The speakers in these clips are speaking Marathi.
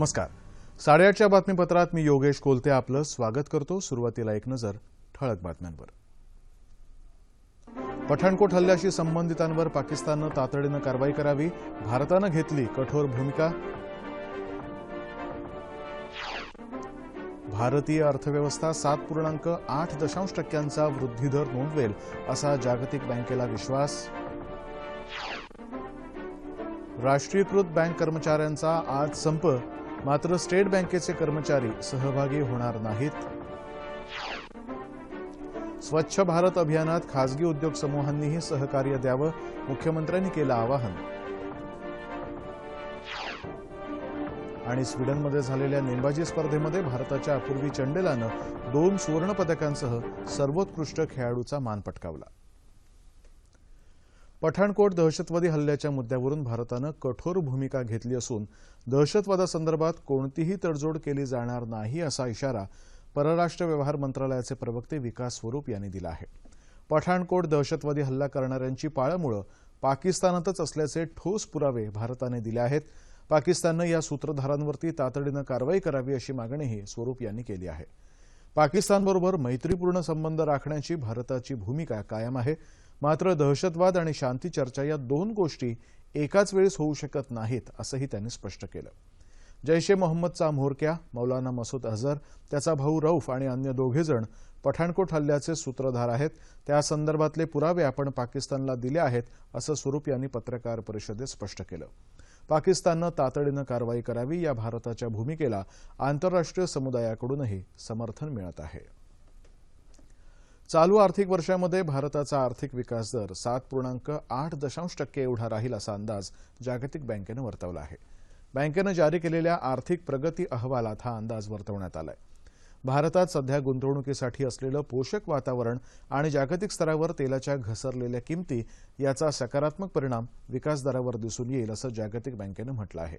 नमस्कार. साडेआठच्या बातमीपत्रात मी योगेश कोलते आपलं स्वागत करतो. सुरुवातीला एक नजर ठळक बातम्यांवर. पठाणकोट हल्ल्याशी संबंधितांवर पाकिस्ताननं तातडीनं कारवाई करावी भारतानं घेतली कठोर भूमिका. भारतीय अर्थव्यवस्था सात पूर्णांक आठ दशांश टक्क्यांचा वृद्धीदर नोंदवेल असा जागतिक बँकेला विश्वास. राष्ट्रीयकृत बँक कर्मचाऱ्यांचा आज संप मात्र स्टेट बँकेचे कर्मचारी सहभागी होणार नाहीत. स्वच्छ भारत अभियानात खासगी उद्योग समूहांनीही सहकार्य द्यावं मुख्यमंत्र्यांनी केलं आवाहन. आणि स्वीडनमध्ये झालेल्या नेमबाजी स्पर्धेमध्ये भारताच्या अपूर्वी चंडेलानं दोन सुवर्ण पदकांसह सर्वोत्कृष्ट खेळाडूचा मान पटकावला. पठाणकोट दहशतवादी हल्ल्याच्या मुद्द्यावरून भारतानं कठोर भूमिका घेतली असून दहशतवादासंदर्भात कोणतीही तडजोड केली जाणार नाही असा इशारा परराष्ट्र व्यवहार मंत्रालयाचे प्रवक्ते विकास स्वरूप यांनी दिला आहे. पठाणकोट दहशतवादी हल्ला करणाऱ्यांची पाळमुळं पाकिस्तानातच असल्याचे ठोस पुरावे भारताने दिले आहेत. पाकिस्ताननं या सूत्रधारांवरती तातडीनं कारवाई करावी अशी मागणीही स्वरूप यांनी केली आहे. पाकिस्तानबरोबर मैत्रीपूर्ण संबंध राखण्याची भारताची भूमिका कायम आहे. मात्र दहशतवाद आणि शांती चर्चा या दोन गोष्टी एकाच वेळेस होऊ शकत नाहीत असंही त्यांनी स्पष्ट केलं. जैश ए मोहम्मदचा म्होरक्या मौलाना मसूद अझहर त्याचा भाऊ रौफ आणि अन्य दोघेजण पठाणकोट हल्ल्याचे सूत्रधार आहेत. त्या संदर्भातले पुरावे आपण पाकिस्तानला दिले आहेत असं स्वरूप यांनी पत्रकार परिषदेत स्पष्ट केलं. पाकिस्ताननं तातडीनं कारवाई करावी या भारताच्या भूमिकेला आंतरराष्ट्रीय समुदायाकडूनही समर्थन मिळत आहे. चालू आर्थिक वर्षामध्ये भारताचा आर्थिक विकास दर सात पूर्णांक आठ दशांश टक्के एवढा राहील असा अंदाज जागतिक बँकेनं वर्तवला आहे. बँकेनं जारी केलेल्या आर्थिक प्रगती अहवालात हा अंदाज वर्तवण्यात आलाय. भारतात सध्या गुंतवणुकीसाठी असलेलं पोषक वातावरण आणि जागतिक स्तरावर तेलाच्या घसरलेल्या किमती याचा सकारात्मक परिणाम विकासदरावर दिसून येईल असं जागतिक बँकेनं म्हटलं आहे.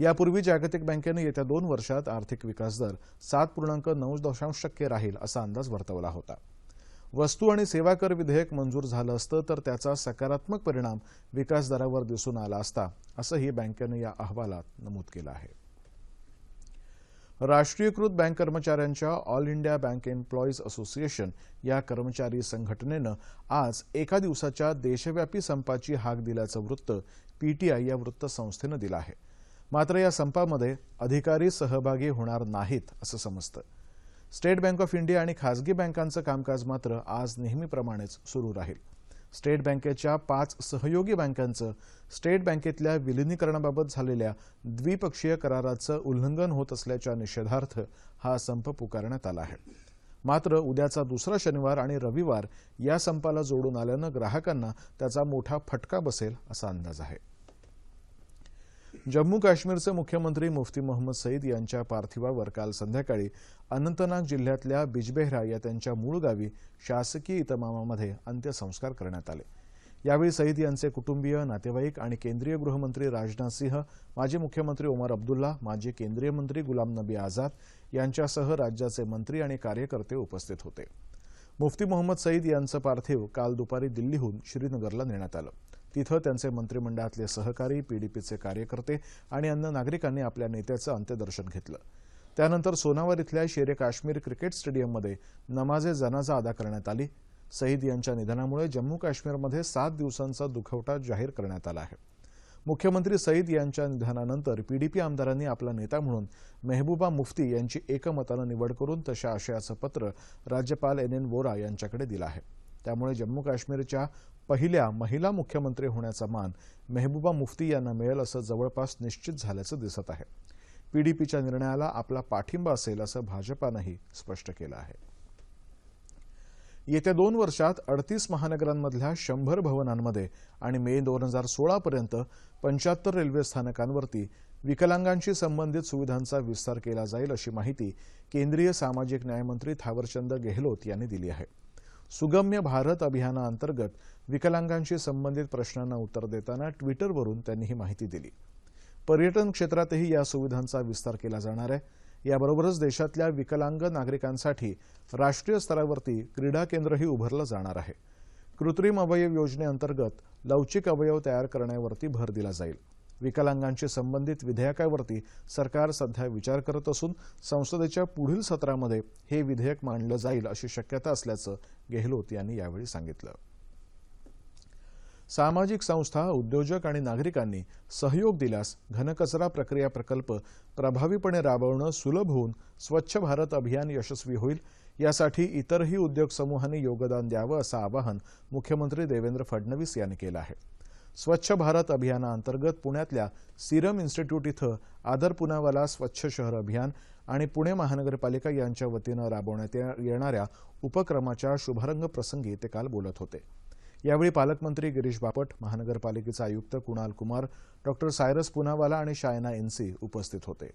यापूर्वी जागतिक बँकेनं येत्या दोन वर्षात आर्थिक विकास दर सात पूर्णांक नऊ दशांश टक्के राहील असा अंदाज वर्तवला होता. वस्तू आणि सेवा कर विधेयक मंजूर झालं असतं तर त्याचा सकारात्मक परिणाम विकास दरावर दिसून आला असता असंही बँकेनं या अहवालात नमूद केलं आहे. राष्ट्रीयकृत बँक कर्मचाऱ्यांच्या All India Bank Employees Association या कर्मचारी संघटनेनं आज एका दिवसाच्या देशव्यापी संपाची हाक दिल्याचं वृत्त पीटीआय या वृत्तसंस्थेनं दिलं आहे. मात्र या संपामध्ये अधिकारी सहभागी होणार नाहीत असं समजतं. स्टेट बँक ऑफ इंडिया आणि खासगी बँकांचं कामकाज मात्र आज नेहमीप्रमाणेच सुरू राहील. स्टेट बँकेच्या पाच सहयोगी बँकांचं स्टेट बँकेतल्या विलिनीकरणाबाबत झालेल्या द्विपक्षीय कराराचं उल्लंघन होत असल्याच्या निषेधार्थ हा संप पुकारण्यात आला आहे. मात्र उद्याचा दुसरा शनिवार आणि रविवार या संपाला जोडून आल्यानं ग्राहकांना त्याचा मोठा फटका बसेल असा अंदाज आहे. जम्मू काश्मीरचे मुख्यमंत्री मुफ्ती मोहम्मद सईद यांच्या पार्थिवावर काल संध्याकाळी अनंतनाग जिल्ह्यातल्या बिजबेहरा या त्यांच्या मूळ गावी शासकीय इतमामामध्ये अंत्यसंस्कार करण्यात आले. यावेळी सईद यांचे कुटुंबीय नातेवाईक आणि केंद्रीय गृहमंत्री राजनाथ सिंह माजी मुख्यमंत्री ओमर अब्दुल्ला माजी केंद्रीय मंत्री गुलाम नबी आझाद यांच्यासह राज्याचे मंत्री आणि कार्यकर्ते उपस्थित होते. मुफ्ती मोहम्मद सईद यांचं पार्थिव काल दुपारी दिल्लीहून श्रीनगरला नेण्यात आलं. तिथं त्यांचे मंत्रिमंडळातले सहकारी पीडीपीचे कार्यकर्ते आणि अन्य नागरिकांनी आपल्या नेत्याचं अंत्यदर्शन घेतलं. त्यानंतर सोनावर इथल्या शेरे काश्मीर क्रिकेट स्टेडियममध्ये नमाजे जनाजा अदा करण्यात आली. सईद यांच्या निधनामुळे जम्मू काश्मीरमध्ये सात दिवसांचा दुखवटा जाहीर करण्यात आला आहे. मुख्यमंत्री सईद यांच्या निधनानंतर पीडीपी आमदारांनी आपला नेता म्हणून मेहबूबा मुफ्ती यांची एकमतानं निवड करून तशा आशयाचं पत्र राज्यपाल एन एन वोरा यांच्याकडे दिलं आहे. त्यामुळे जम्मू काश्मीरच्या पहिल्या महिला मुख्यमंत्री होण्याचा मान मेहबूबा मुफ्ती यांना मिळेल असं जवळपास निश्चित झाल्याचं दिसत आहे. पीडीपीच्या निर्णयाला आपला पाठिंबा असेल असं भाजपानंही स्पष्ट केलं आहे. येत्या दोन वर्षात अडतीस महानगरांमधल्या शंभर भवनांमध्ये आणि मे दोन हजार सोळापर्यंत पंच्याहत्तर रेल्वे स्थानकांवरती विकलांगांशी संबंधित सुविधांचा विस्तार केला जाईल अशी माहिती केंद्रीय सामाजिक न्यायमंत्री थावरचंद गेहलोत यांनी दिली आहे. सुगम्य भारत अभियानाअंतर्गत विकलांगांशी संबंधित प्रश्नांना उत्तर देताना ट्विटरवरून त्यांनी ही माहिती दिली. पर्यटन क्षेत्रातही या सुविधांचा विस्तार केला जाणार आहे. याबरोबरच देशातल्या विकलांग नागरिकांसाठी राष्ट्रीय स्तरावरती क्रीडा केंद्रही उभारलं जाणार आहे. कृत्रिम अवयव योजनेअंतर्गत लवचिक अवयव तयार करण्यावरती भर दिला जाईल. विकलांगांशी संबंधित विधेयकावरती सरकार सध्या विचार करत असून संसदेच्या पुढील सत्रामध्ये हे विधेयक मांडलं जाईल अशी शक्यता असल्याचं गेहलोत यांनी यावेळी सांगितलं. सामाजिक संस्था उद्योजक आणि नागरिकांनी सहयोग दिल्यास घनकचरा प्रक्रिया प्रकल्प प्रभावीपणे राबवणं सुलभ होऊन स्वच्छ भारत अभियान यशस्वी होईल. यासाठी इतरही उद्योग समूहांनी योगदान द्यावं असं आवाहन मुख्यमंत्री देवेंद्र फडणवीस यांनी केलं आहे. स्वच्छ भारत अभियानाअंतर्गत पुण्यातल्या सिरम इन्स्टिट्यूट इथं आदर पुनावाला स्वच्छ शहर अभियान आणि पुणे महानगरपालिका यांच्या वतीनं राबवण्यात येणाऱ्या उपक्रमाच्या शुभारंभ प्रसंगी ते काल बोलत होते. यावेळी पालकमंत्री गिरीश बापट महानगरपालिकेचे आयुक्त कुणाल कुमार डॉक्टर सायरस पुनावाला आणि शायना एनसी उपस्थित होते.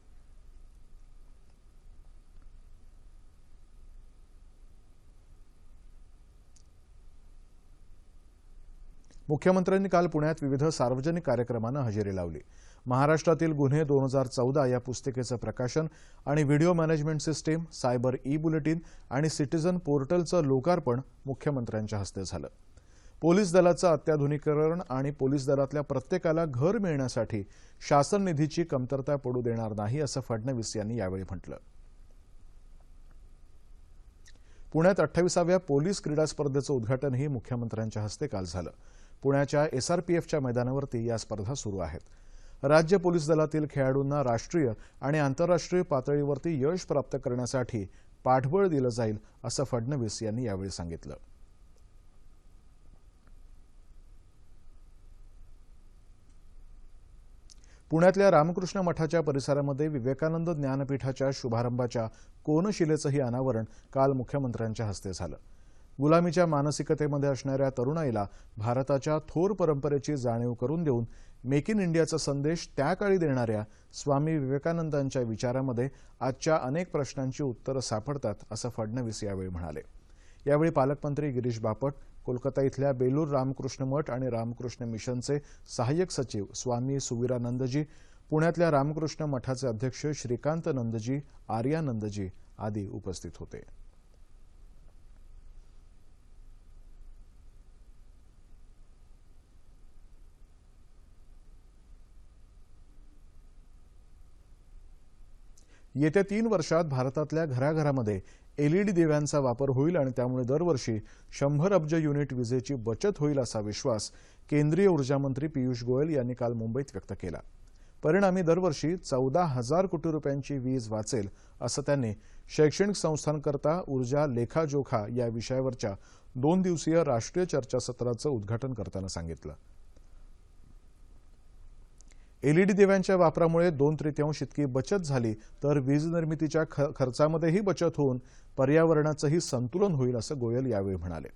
मुख्यमंत्र्यांनी काल पुण्यात विविध सार्वजनिक कार्यक्रमांना हजेरी लावली. महाराष्ट्रातील गुन्हे दोन हजार चौदा या पुस्तिकेचं प्रकाशन आणि video management system cyber e bulletin आणि सिटीझन पोर्टलचं लोकार्पण मुख्यमंत्र्यांच्या हस्ते झालं. पोलीस दलाचं अत्याधुनिकीकरण आणि पोलीस दलातल्या प्रत्येकाला घर मिळण्यासाठी शासन निधीची कमतरता पडू देणार नाही असं फडणवीस यांनी यावेळी म्हटलं. पुण्यात अठ्ठावीसाव्या पोलीस क्रीडा स्पर्धेचं उद्घाटनही मुख्यमंत्र्यांच्या हस्ते काल झालं. पुण्याच्या एसआरपीएफच्या मैदानावरती या स्पर्धा सुरू आहेत. राज्य पोलीस दलातील खेळाडूंना राष्ट्रीय आणि आंतरराष्ट्रीय पातळीवरती यश प्राप्त करण्यासाठी पाठबळ दिलं जाईल असं फडणवीस यांनी यावेळी सांगितलं. पुण्यातल्या रामकृष्ण मठाच्या परिसरामध्ये विवेकानंद ज्ञानपीठाच्या शुभारंभाच्या कोनशिलेचंही अनावरण काल मुख्यमंत्र्यांच्या हस्ते झालं. गुलामीच्या मानसिकतेमध्ये असणाऱ्या तरुणाईला भारताच्या थोर परंपरेची जाणीव करून देऊन मेक इन इंडियाचा संदेश त्या काळी देणाऱ्या स्वामी विवेकानंदांच्या विचारामध्ये आजच्या अनेक प्रश्नांची उत्तरं सापडतात असं फडणवीस यावेळी म्हणाले. यावेळी पालकमंत्री गिरीश बापट कोलकाता इथल्या बेलूर रामकृष्ण मठ आणि रामकृष्ण मिशनचे सहाय्यक सचिव स्वामी सुवीरानंदजी पुण्यातल्या रामकृष्ण मठाचे अध्यक्ष श्रीकांत नंदजी आर्यानंदजी आदी उपस्थित होते. येत्या तीन वर्षात भारतातल्या घराघरामध्ये एलईडी दिव्यांचा वापर होईल आणि त्यामुळे दरवर्षी शंभर अब्ज युनिट विजेची बचत होईल असा विश्वास केंद्रीय ऊर्जामंत्री पियुष गोयल यांनी काल मुंबईत व्यक्त केला. परिणामी दरवर्षी चौदा हजार कोटी रुपयांची वीज वाचेल असं त्यांनी शैक्षणिक संस्थांकरता ऊर्जा लेखाजोखा या विषयावरच्या दोन दिवसीय राष्ट्रीय चर्चासत्राचं उद्घाटन करताना सांगितलं. एलईडी दिव्यांच्या वापरामुळे दोन तृतीयांश इतकी बचत झाली तर वीज निर्मितीच्या खर्चामध्येही बचत होऊन पर्यावरणाचंही संतुलन होईल असं गोयल यावेळी म्हणाले.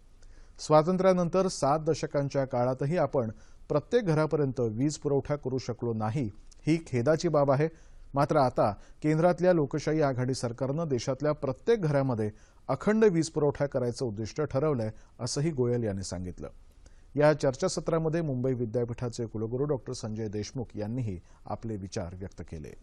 स्वातंत्र्यानंतर सात दशकांच्या काळातही आपण प्रत्येक घरापर्यंत वीज पुरवठा करू शकलो नाही ही खेदाची बाब आहे. मात्र आता केंद्रातल्या लोकशाही आघाडी सरकारनं देशातल्या प्रत्येक घरामध्ये अखंड वीज पुरवठा करायचं उद्दिष्ट ठरवलंय असंही गोयल यांनी सांगितलं. या चर्चासत्रामध्ये मुंबई विद्यापीठाचे कुलगुरू डॉक्टर संजय देशमुख यांनीही आपले विचार व्यक्त केले.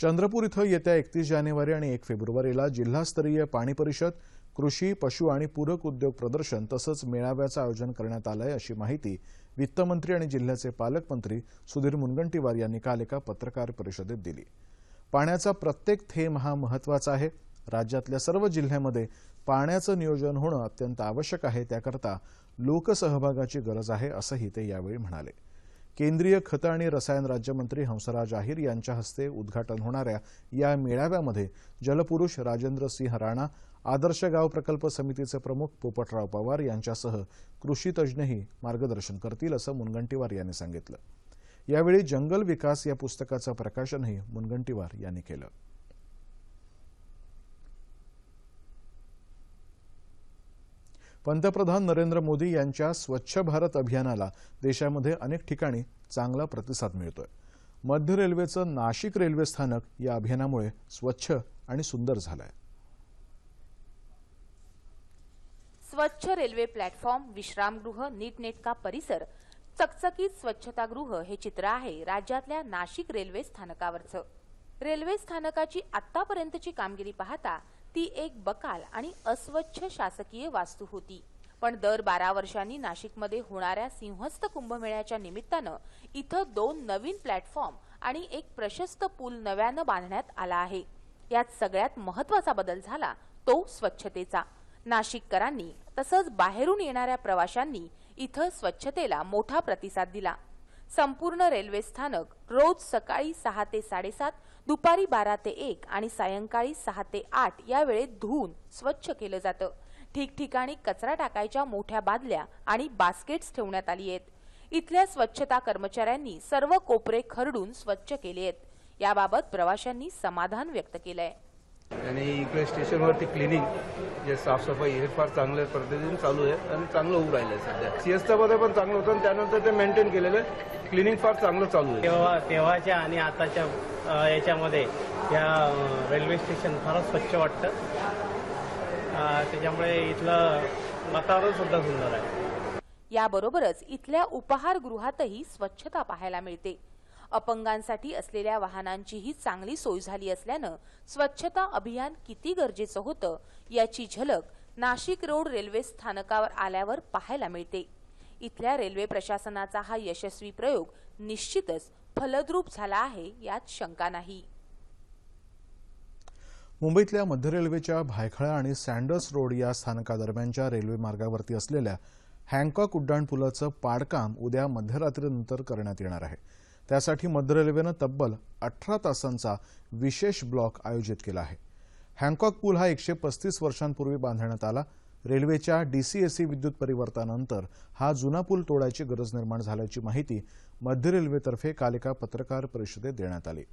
चंद्रपूर इथं येत्या एकतीस जानेवारी आणि एक फेब्रुवारीला जिल्हास्तरीय पाणी परिषद कृषी पशु आणि पूरक उद्योग प्रदर्शन तसंच मेळाव्याचं आयोजन करण्यात आलं आहे अशी माहिती वित्तमंत्री आणि जिल्ह्याचे पालकमंत्री सुधीर मुनगंटीवार यांनी काल एका पत्रकार परिषदेत दिली. पाण्याचा प्रत्येक थेंब हा महत्त्वाचा आहे. राज्यातल्या सर्व जिल्ह्यामध्ये पाण्याचं नियोजन होणं अत्यंत आवश्यक आहे त्याकरता लोकसहभागाची गरज आहे असंही ते यावेळी म्हणाले. केंद्रीय खतं आणि रसायन राज्यमंत्री हंसराज आहिर यांच्या हस्ते उद्घाटन होणाऱ्या या मेळाव्यामध्ये जलपुरुष राजेंद्र सिंह राणा आदर्श गाव प्रकल्प समितीचे प्रमुख पोपटराव पवार यांच्यासह कृषी तज्ज्ञही मार्गदर्शन करतील असं मुनगंटीवार यांनी सांगितलं. यावेळी जंगल विकास या पुस्तकाचं प्रकाशनही मुनगंटीवार यांनी केलं. पंतप्रधान नरेंद्र मोदी यांच्या स्वच्छ भारत अभियानाला देशामध्ये अनेक ठिकाणी चांगला प्रतिसाद मिळतोय. मध्य रेल्वेचं नाशिक रेल्वे स्थानक या अभियानामुळे स्वच्छ आणि सुंदर झालंय. स्वच्छ रेल्वे प्लॅटफॉर्म विश्रामगृह नीटनेटका परिसर चकचकीत स्वच्छतागृह हे चित्र आहे राज्यातल्या नाशिक रेल्वे स्थानकावरचं. रेल्वे स्थानकाची आतापर्यंतची कामगिरी पाहता ती एक बकाल आणि अस्वच्छ शासकीय वास्तू होती. पण दर बारा वर्षांनी नाशिकमध्ये होणाऱ्या सिंहस्थ कुंभमेळ्याच्या निमित्तानं इथं दोन नवीन प्लॅटफॉर्म आणि एक प्रशस्त पूल नव्यानं बांधण्यात आला आहे. यात सगळ्यात महत्त्वाचा बदल झाला तो स्वच्छतेचा. नाशिककरांनी तसंच बाहेरून येणाऱ्या प्रवाशांनी इथं स्वच्छतेला मोठा प्रतिसाद दिला. संपूर्ण रेल्वे स्थानक रोज सकाळी सहा ते साडेसात दुपारी बारा ते एक आणि सायंकाळी सहा ते आठ या वेळेत धुवून स्वच्छ केलं जातं. ठिकठिकाणी कचरा टाकायच्या मोठ्या बादल्या आणि बास्केट्स ठेवण्यात आली आहेत. इथल्या स्वच्छता कर्मचाऱ्यांनी सर्व कोपरे खरडून स्वच्छ केले आहेत. याबाबत प्रवाशांनी समाधान व्यक्त केलंय. आणि इकडे स्टेशनवरती क्लिनिंग जे साफसफाई हे फार चांगल्या पद्धतीने चालू आहे आणि चांगलं होऊ राहिलं आहे सध्या. सिएस्तामध्ये पण चांगलं होतं आणि त्यानंतर ते मेंटेन केलेलं आहे. क्लिनिंग फार चांगलं चालू आहे. तेव्हा तेव्हाच्या आणि आताच्या याच्यामध्ये या रेल्वे स्टेशन फारच स्वच्छ वाटतं. त्याच्यामुळे इथलं वातावरण सुद्धा सुंदर आहे. याबरोबरच इथल्या उपाहारगृहातही स्वच्छता पाहायला मिळते. अपंगांसाठी असलेल्या वाहनांचीही चांगली सोय झाली असल्यानं स्वच्छता अभियान किती गरजेचं होतं याची झलक नाशिक रोड रेल्वे स्थानकावर आल्यावर पाहायला मिळते. इथल्या रेल्वे प्रशासनाचा हा यशस्वी प्रयोग निश्चितच फलद्रूप झाला आहे यात शंका नाही. मुंबईतल्या मध्य रेल्वेच्या भायखळा आणि सँडर्स रोड या स्थानकादरम्यानच्या रेल्वे मार्गावरती असलेल्या हँकॉक उड्डाणपुलाचं पाडकाम उद्या मध्यरात्रीनंतर करण्यात येणार आहे. त्यासाठी मध्य रेल्वेनं तब्बल अठरा तासांचा विशेष ब्लॉक आयोजित केला आहे. हँकॉक पूल हा एकशे पस्तीस वर्षांपूर्वी बांधण्यात आला. रेल्वेच्या डीसीएसी विद्युत परिवर्तनानंतर हा जुना पूल तोडायची गरज निर्माण झाल्याची माहिती मध्य रेल्वेतर्फे काल एका पत्रकार परिषदेत देण्यात आली.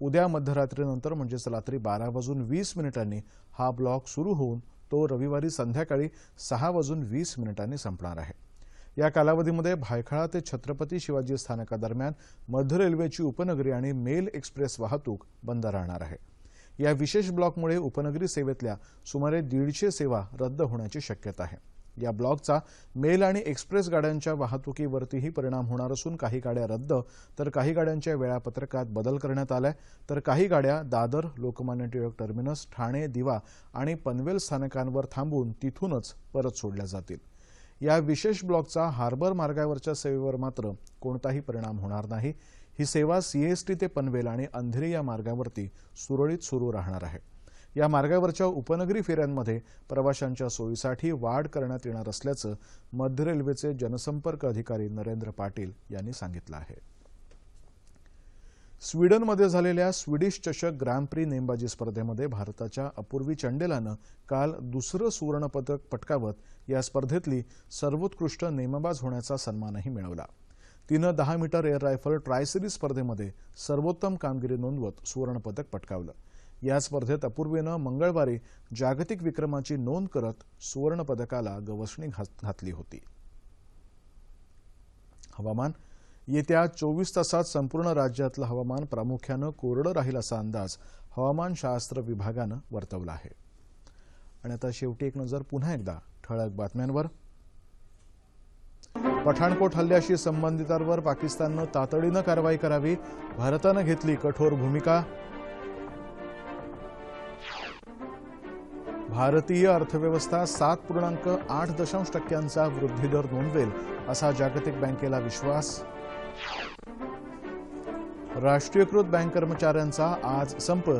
उद्या मध्यरात्रीनंतर म्हणजेच रात्री बारा वाजून वीस मिनिटांनी हा ब्लॉक सुरू होऊन तो रविवारी संध्याकाळी सहा वाजून वीस मिनिटांनी संपणार आहे. या कालावधीमध्ये भायखळा ते छत्रपती शिवाजी स्थानकादरम्यान मध्य रेल्वेची उपनगरी आणि मेल एक्सप्रेस वाहतूक बंद राहणार आहे. या विशेष ब्लॉकमुळे उपनगरी सेवेतल्या सुमारे दीडशे सेवा रद्द होण्याची शक्यता आहे. या ब्लॉकचा मेल आणि एक्सप्रेस गाड्यांच्या वाहतुकीवरतीही परिणाम होणार असून काही गाड्या रद्द तर काही गाड्यांच्या वेळापत्रकात बदल करण्यात आलाय तर काही गाड्या दादर लोकमान्य टिळक टर्मिनस ठाणे दिवा आणि पनवेल स्थानकांवर थांबून तिथूनच परत सोडल्या जातील. या विशेष ब्लॉकचा हार्बर मार्गावरच्या सेवेवर मात्र कोणताही परिणाम होणार नाही. ही सेवा सीएसटी ते पनवेल आणि अंधेरी या मार्गावरती सुरळीत सुरू राहणार आहे. या मार्गावरच्या उपनगरी फेऱ्यांमध्ये प्रवाशांच्या सोयीसाठी वाढ करण्यात येणार असल्याचं मध्य रेल्वेचे जनसंपर्क अधिकारी नरेंद्र पाटील यांनी सांगितलं आहे. स्वीडनमध्ये झालेल्या स्वीडिश चषक ग्रँड प्री नेमबाजी स्पर्धेमध्ये भारताच्या अपूर्वी चंडेलानं काल दुसरं सुवर्णपदक पटकावत या स्पर्धेतली सर्वोत्कृष्ट नेमबाज होण्याचा सन्मानही मिळवला. तिनं दहा मीटर एअर रायफल ट्रायसिरीज स्पर्धेमध्ये सर्वोत्तम कामगिरी नोंदवत सुवर्णपदक पटकावलं. या स्पर्धेत अपूर्वेनं मंगळवारी जागतिक विक्रमाची नोंद करत सुवर्णपदकाला गवसणी घात- घातली होती. हवामान येत्या चोवीस तासात संपूर्ण राज्यातलं हवामान प्रामुख्यानं कोरडं राहील असा अंदाज हवामानशास्त्र विभागानं वर्तवला आहे. आणि आता शेवटी एक नजर पुन्हा एकदा ठळक बातम्यांवर. पठाणकोट हल्ल्याशी संबंधितांवर पाकिस्ताननं तातडीनं कारवाई करावी भारतानं घेतली कठोर भूमिका. भारतीय अर्थव्यवस्था सात पूर्णांक आठ दशांश टक्क्यांचा वृद्धिदर नोंदवेल असा जागतिक बँकेला विश्वास. राष्ट्रीयकृत बँक कर्मचाऱ्यांचा आज संप.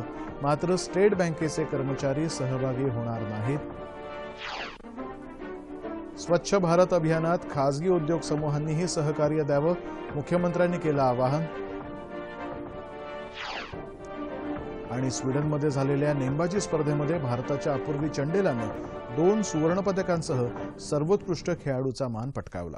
मात्र स्टेट बँकेचे कर्मचारी सहभागी होणार नाहीत. स्वच्छ भारत अभियानात खासगी उद्योग समूहांनीही सहकार्य द्यावं मुख्यमंत्र्यांनी केलं आवाहन. आणि स्वीडनमध्ये झालेल्या नेमबाजी स्पर्धेमध्ये भारताच्या अपूर्वी चंडेलानं दोन सुवर्णपदकांसह सर्वोत्कृष्ट खेळाडूचा मान पटकावला.